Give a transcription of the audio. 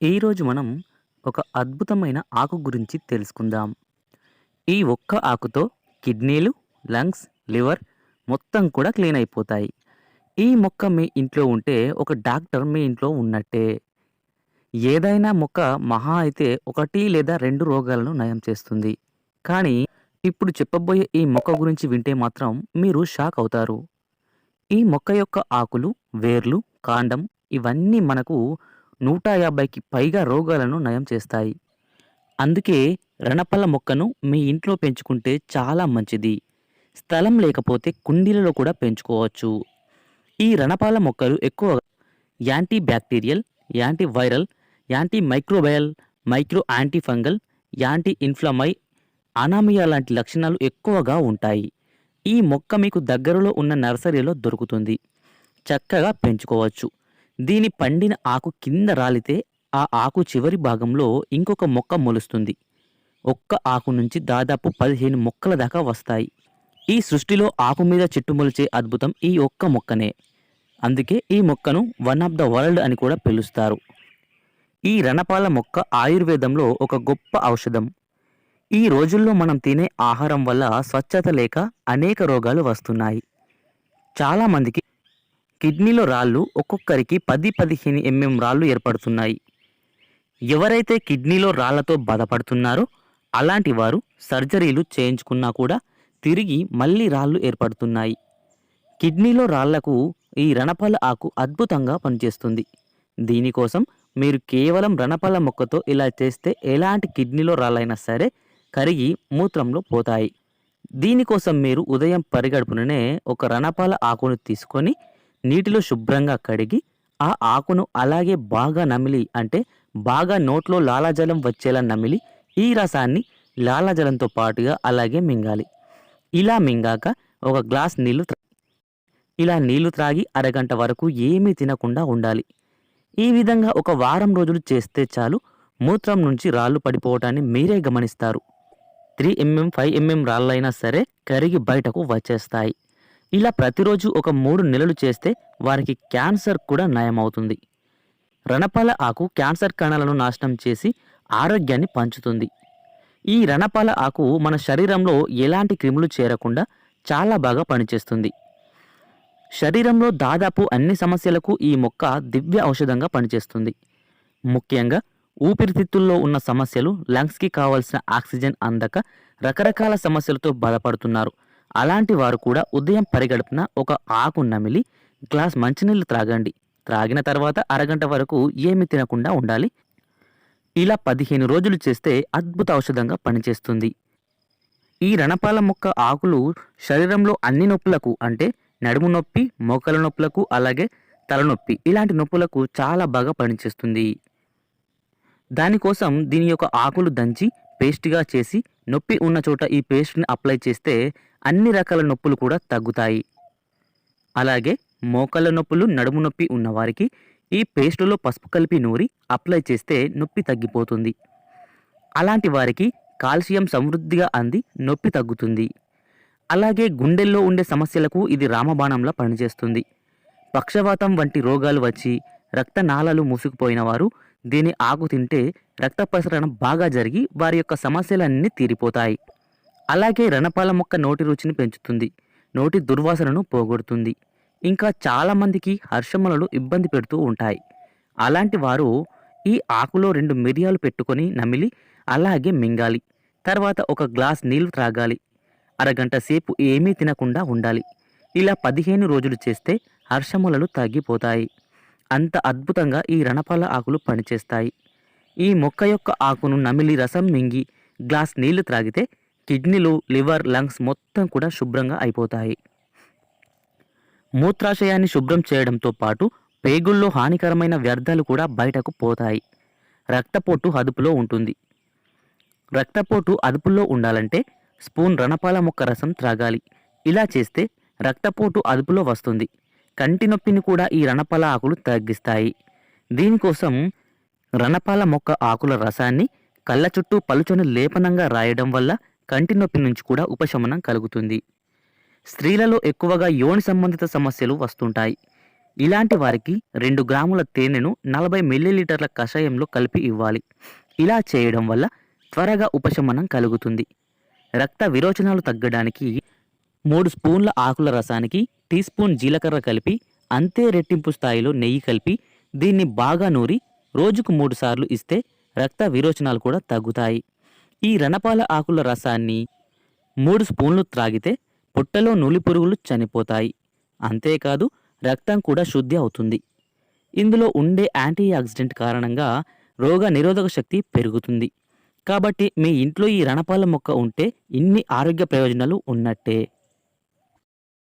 ఈరోజు మనం ఒక అద్భుతమైన ఆకు గురించి తెలుసుకుందాం. ఈ ఒక్క ఆకుతో కిడ్నీలు, లంగ్స్, లివర్ మొత్తం కూడా క్లీన్ అయిపోతాయి. ఈ మొక్క మీ ఇంట్లో ఉంటే ఒక డాక్టర్ మీ ఇంట్లో ఉన్నట్టే. ఏదైనా మొక్క మహా అయితే ఒకటి లేదా రెండు రోగాలను నయం చేస్తుంది. కానీ ఇప్పుడు చెప్పబోయే ఈ మొక్క గురించి వింటే మాత్రం మీరు షాక్ అవుతారు. ఈ మొక్క యొక్క ఆకులు, వేర్లు, కాండం ఇవన్నీ మనకు 150కి పైగా రోగాలను నయం చేస్తాయి. అందుకే రణపల్ల మొక్కను మీ ఇంట్లో పెంచుకుంటే చాలా మంచిది. స్థలం లేకపోతే కుండీలలో కూడా పెంచుకోవచ్చు. ఈ రణపాల మొక్కలు ఎక్కువగా anti bacterial, anti viral, anti microbial, micro anti fungal, anti inflammatory, anaemia లాంటి లక్షణాలు ఎక్కువగా ఉంటాయి. ఈ మొక్క మీకు దగ్గరలో ఉన్న నర్సరీలో దొరుకుతుంది. చక్కగా పెంచుకోవచ్చు. దీని పండిన ఆకు కింద రాలితే ఆ ఆకు చివరి భాగంలో ఇంకొక మొక్క మొలుస్తుంది. ఒక్క ఆకు నుంచి దాదాపు 15 మొక్కల దాకా వస్తాయి. ఈ సృష్టిలో ఆకు మీద చెట్టు మొలిచే అద్భుతం ఈ ఒక్క మొక్కనే. అందుకే ఈ మొక్కను వన్ ఆఫ్ ద వరల్డ్ అని కూడా పిలుస్తారు. ఈ రణపాల మొక్క ఆయుర్వేదంలో ఒక గొప్ప ఔషధం. ఈ రోజుల్లో మనం తినే ఆహారం వల్ల స్వచ్ఛత లేక అనేక రోగాలు వస్తున్నాయి. చాలామందికి కిడ్నీలో రాళ్ళు ఒక్కొక్కరికి 10, 15 ఎంఎం రాళ్ళు ఏర్పడుతున్నాయి. ఎవరైతే కిడ్నీలో రాళ్ళతో బాధపడుతున్నారో అలాంటి వారు సర్జరీలు చేయించుకున్నా కూడా తిరిగి మళ్ళీ రాళ్ళు ఏర్పడుతున్నాయి. కిడ్నీలో రాళ్ళకు ఈ రణపల ఆకు అద్భుతంగా పనిచేస్తుంది. దీనికోసం మీరు కేవలం రణపల మొక్కతో ఇలా చేస్తే ఎలాంటి కిడ్నీలో రాళ్ళైనా సరే కరిగి మూత్రంలో పోతాయి. దీనికోసం మీరు ఉదయం పరిగడుపుననే ఒక రణపాల ఆకును తీసుకొని నీటిలో శుభ్రంగా కడిగి ఆ ఆకును అలాగే బాగా నమిలి అంటే బాగా నోట్లో లాలాజలం వచ్చేలా నమిలి ఈ రసాన్ని లాలాజలంతో పాటుగా అలాగే మింగాలి. ఇలా మింగాక ఒక గ్లాస్ నీళ్ళు త్రా ఇలా నీళ్ళు త్రాగి అరగంట వరకు ఏమీ తినకుండా ఉండాలి. ఈ విధంగా ఒక వారం రోజులు చేస్తే చాలు మూత్రం నుంచి రాళ్ళు పడిపోవటాన్ని మీరే గమనిస్తారు. త్రీ ఎంఎం, ఫైవ్ ఎంఎం రాళ్ళైనా సరే కరిగి బయటకు వచ్చేస్తాయి. ఇలా ప్రతిరోజు ఒక మూడు నెలలు చేస్తే వారికి క్యాన్సర్ కూడా నయమవుతుంది. రణపాల ఆకు క్యాన్సర్ కణాలను నాశనం చేసి ఆరోగ్యాన్ని పంచుతుంది. ఈ రణపాల ఆకు మన శరీరంలో ఎలాంటి క్రిములు చేరకుండా చాలా బాగా పనిచేస్తుంది. శరీరంలో దాదాపు అన్ని సమస్యలకు ఈ మొక్క దివ్య ఔషధంగా పనిచేస్తుంది. ముఖ్యంగా ఊపిరితిత్తుల్లో ఉన్న సమస్యలు, లంగ్స్‌కి కావాల్సిన ఆక్సిజన్ అందక రకరకాల సమస్యలతో బాధపడుతున్నారు. అలాంటి వారు కూడా ఉదయం పరిగడుపున ఒక ఆకు నమిలి గ్లాస్ మంచినీళ్ళు త్రాగండి. త్రాగిన తర్వాత అరగంట వరకు ఏమి తినకుండా ఉండాలి. ఇలా 15 రోజులు చేస్తే అద్భుత ఔషధంగా పనిచేస్తుంది. ఈ రణపాల మొక్క ఆకులు శరీరంలో అన్ని నొప్పులకు అంటే నడుము నొప్పి, మోకల నొప్పులకు అలాగే తలనొప్పి ఇలాంటి నొప్పులకు చాలా బాగా పనిచేస్తుంది. దానికోసం దీని యొక్క ఆకులు దంచి పేస్ట్‌గా చేసి నొప్పి ఉన్న చోట ఈ పేస్ట్‌ని అప్లై చేస్తే అన్ని రకాల నొప్పులు కూడా తగ్గుతాయి. అలాగే మోకాళ్ళ నొప్పులు, నడుము నొప్పి ఉన్నవారికి ఈ పేస్టులో పసుపు కలిపి నూరి అప్లై చేస్తే నొప్పి తగ్గిపోతుంది. అలాంటి వారికి కాల్షియం సమృద్ధిగా అంది నొప్పి తగ్గుతుంది. అలాగే గుండెల్లో ఉండే సమస్యలకు ఇది రామబాణంలా పనిచేస్తుంది. పక్షవాతం వంటి రోగాలు వచ్చి రక్తనాళాలు మూసుకుపోయిన వారు దీని ఆకు తింటే రక్త ప్రసరణ బాగా జరిగి వారి యొక్క సమస్యలన్నీ తీరిపోతాయి. అలాగే రణపాల మొక్క నోటి రుచిని పెంచుతుంది. నోటి దుర్వాసనను పోగొడుతుంది. ఇంకా చాలామందికి హర్షములలు ఇబ్బంది పెడుతూ ఉంటాయి. అలాంటి వారు ఈ ఆకులో రెండు మిరియాలు పెట్టుకొని నమిలి అలాగే మింగాలి. తర్వాత ఒక గ్లాస్ నీళ్ళు త్రాగాలి. అరగంట సేపు ఏమీ తినకుండా ఉండాలి. ఇలా 15 రోజులు చేస్తే హర్షములలు తగ్గిపోతాయి. అంత అద్భుతంగా ఈ రణపాల ఆకులు పనిచేస్తాయి. ఈ మొక్క యొక్క ఆకును నమిలి రసం మింగి గ్లాస్ నీళ్ళు త్రాగితే కిడ్నీలు, లివర్, లంగ్స్ మొత్తం కూడా శుభ్రంగా అయిపోతాయి. మూత్రాశయాన్ని శుభ్రం చేయడంతో పాటు పేగుల్లో హానికరమైన వ్యర్థాలు కూడా బయటకు పోతాయి. రక్తపోటు అదుపులో ఉంటుంది. రక్తపోటు అదుపులో ఉండాలంటే స్పూన్ రణపాల మొక్క రసం త్రాగాలి. ఇలా చేస్తే రక్తపోటు అదుపులో వస్తుంది. కంటి నొప్పిని కూడా ఈ రణపాల ఆకులు తగ్గిస్తాయి. దీనికోసం రణపాల మొక్క ఆకుల రసాన్ని కళ్ళ చుట్టూ పలుచని లేపనంగా రాయడం వల్ల కంటి నొప్పి నుంచి కూడా ఉపశమనం కలుగుతుంది. స్త్రీలలో ఎక్కువగా యోని సంబంధిత సమస్యలు వస్తుంటాయి. ఇలాంటి వారికి రెండు గ్రాముల తేనెను నలభై మిల్లీలీటర్ల కషాయంలో కలిపి ఇవ్వాలి ఇలా చేయడం వల్ల త్వరగా ఉపశమనం కలుగుతుంది రక్త విరోచనాలు తగ్గడానికి మూడు స్పూన్ల ఆకుల రసానికి టీ స్పూన్ జీలకర్ర కలిపి అంతే రెట్టింపు స్థాయిలో నెయ్యి కలిపి దీన్ని బాగా నూరి రోజుకు మూడు సార్లు ఇస్తే రక్త విరోచనాలు కూడా తగ్గుతాయి ఈ రణపాల ఆకుల రసాన్ని మూడు స్పూన్లు త్రాగితే పొట్టలో నులి పురుగులు చనిపోతాయి. అంతేకాదు రక్తం కూడా శుద్ధి అవుతుంది. ఇందులో ఉండే యాంటీ ఆక్సిడెంట్ కారణంగా రోగ నిరోధక శక్తి పెరుగుతుంది. కాబట్టి మీ ఇంట్లో ఈ రణపాల మొక్క ఉంటే ఇన్ని ఆరోగ్య ప్రయోజనాలు ఉన్నట్టే.